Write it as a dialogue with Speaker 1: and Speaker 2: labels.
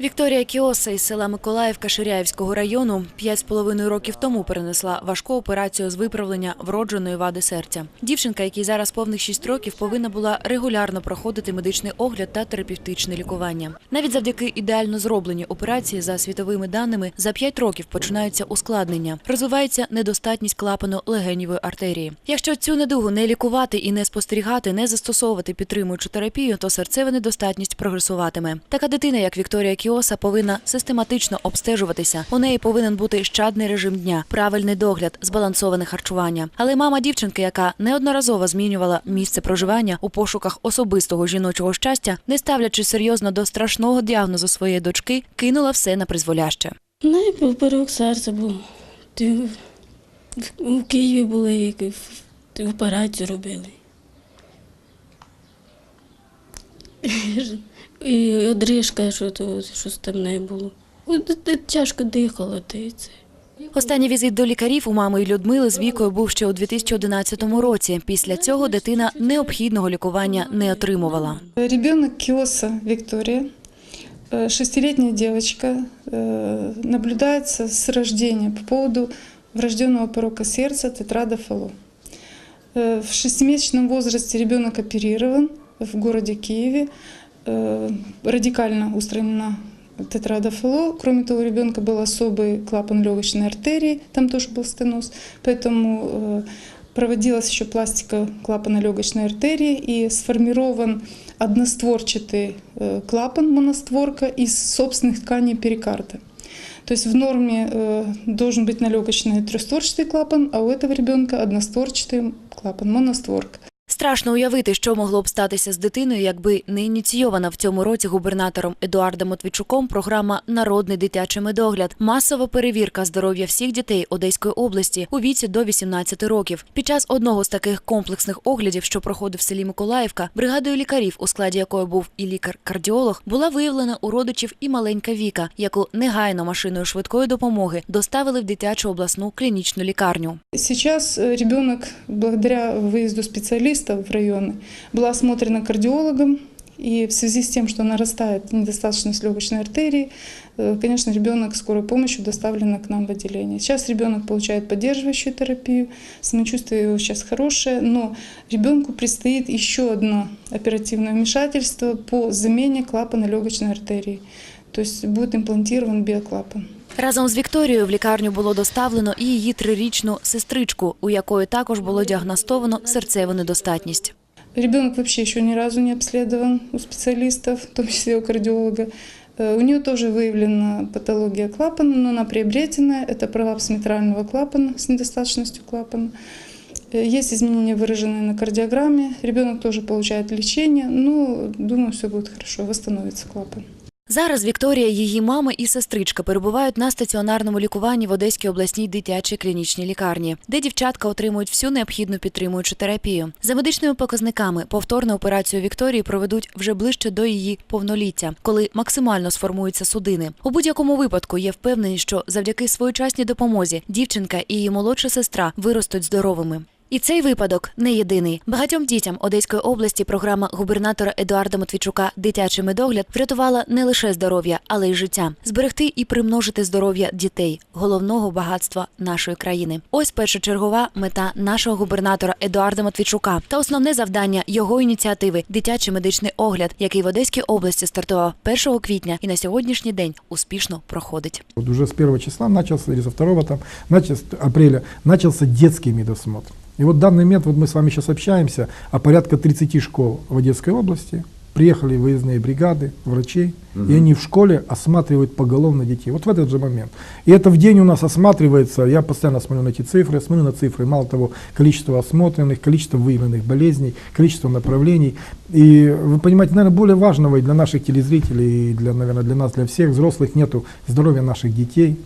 Speaker 1: Вікторія Кіоса із села Миколаївка Ширяївського району п'ять з половиною років тому перенесла важку операцію з виправлення вродженої вади серця. Дівчинка, якій зараз повних шість років, повинна була регулярно проходити медичний огляд та терапевтичне лікування. Навіть завдяки ідеально зробленій операції за світовими даними за п'ять років починаються ускладнення. Розвивається недостатність клапану легенівої артерії. Якщо цю недугу не лікувати і не спостерігати, не застосовувати підтримуючу терапію, то серцева недостатність прогресуватиме. Така дитина, як Вікторія Кіоса, повинна систематично обстежуватися. У неї повинен бути щадний режим дня, правильний догляд, збалансоване харчування. Але мама дівчинки, яка неодноразово змінювала місце проживання у пошуках особистого жіночого щастя, не ставлячись серйозно до страшного діагнозу своєї дочки, кинула все на призволяще.
Speaker 2: Неї був серця був. У Києві були операцію робили. І одрижка, що то щось там в неї було. От т- Тяжко дихала ти і це.
Speaker 1: Останній візит до лікарів у мами Людмили з вікою був ще у 2011 році. Після цього дитина необхідного лікування не отримувала.
Speaker 3: Ребенок Киоса Виктория, э, шестилетняя девочка, э, наблюдается с рождения по поводу врожденного порока сердца тетрада фало. Э, В шестимесячном возрасте ребенок оперирован в городе Киеве, э, радикально устранена тетрада фало. Кроме того, у ребенка был особый клапан легочной артерии, там тоже был стеноз, поэтому э, проводилась еще пластика клапана легочной артерии и сформирован одностворчатый э, клапан моностворка из собственных тканей перикарда. То есть в норме э, должен быть налегочный трехстворчатый клапан, а у этого ребенка одностворчатый клапан моностворка.
Speaker 1: Страшно уявити, що могло б статися з дитиною, якби не ініційована в цьому році губернатором Едуардом Матвійчуком програма Народний дитячий медогляд, масова перевірка здоров'я всіх дітей Одеської області у віці до 18 років. Під час одного з таких комплексних оглядів, що проходив в селі Миколаївка, бригадою лікарів, у складі якої був і лікар-кардіолог, була виявлена у родичів і маленька Віка, яку негайно машиною швидкої допомоги доставили в дитячу обласну клінічну лікарню.
Speaker 3: Сейчас э, ребенок, благодаря выезду в районы, была осмотрена кардиологом, и в связи с тем, что нарастает недостаточность легочной артерии, э, конечно, ребенок скорой помощью доставлен к нам в отделение. Сейчас ребенок получает поддерживающую терапию, самочувствие его сейчас хорошее, но ребенку предстоит еще одно оперативное вмешательство по замене клапана легочной артерии. То есть будет имплантирован биоклапан.
Speaker 1: Разом з Вікторією в лікарню було доставлено і її трирічну сестричку, у якої також було діагностовано серцеву недостатність.
Speaker 3: Ребенок вообще еще ни разу не обследован у специалистов, в том числе у кардиолога. Э, У нее тоже выявлена патология клапана, но она приобретенная. Это пролапс митрального клапана с недостаточностью клапана. Э, Есть изменения, выраженные на кардиограмме. Ребенок тоже получает лечение. Ну, думаю, все будет хорошо, восстановится клапан.
Speaker 1: Зараз Вікторія, її мама і сестричка перебувають на стаціонарному лікуванні в Одеській обласній дитячій клінічній лікарні, де дівчатка отримують всю необхідну підтримуючу терапію. За медичними показниками повторну операцію Вікторії проведуть вже ближче до її повноліття, коли максимально сформуються судини. У будь-якому випадку є впевнені, що завдяки своєчасній допомозі дівчинка і її молодша сестра виростуть здоровими. І цей випадок не єдиний. Багатьом дітям Одеської області програма губернатора Едуарда Матвійчука Дитячий медогляд врятувала не лише здоров'я, але й життя. Зберегти і примножити здоров'я дітей головного багатства нашої країни. Ось першочергова мета нашого губернатора Едуарда Матвійчука та основне завдання його ініціативи дитячий медичний огляд, який в Одеській області стартував 1 квітня і на сьогоднішній день успішно проходить.
Speaker 4: Уже с первого числа начался, или со второго там, начался, апреля, начался детский медосмотр. И вот данный момент, вот мы с вами сейчас общаемся, о порядка 30 школ в Одесской области. Приехали выездные бригады, врачей, и они в школе осматривают поголовно детей. Вот в этот же момент. И это в день у нас осматривается, я постоянно смотрю на эти цифры, смотрю на цифры, мало того, количество осмотренных, количество выявленных болезней, количество направлений. И вы понимаете, наверное, более важного и для наших телезрителей, и для, наверное, для нас, для всех взрослых нету здоровья наших детей,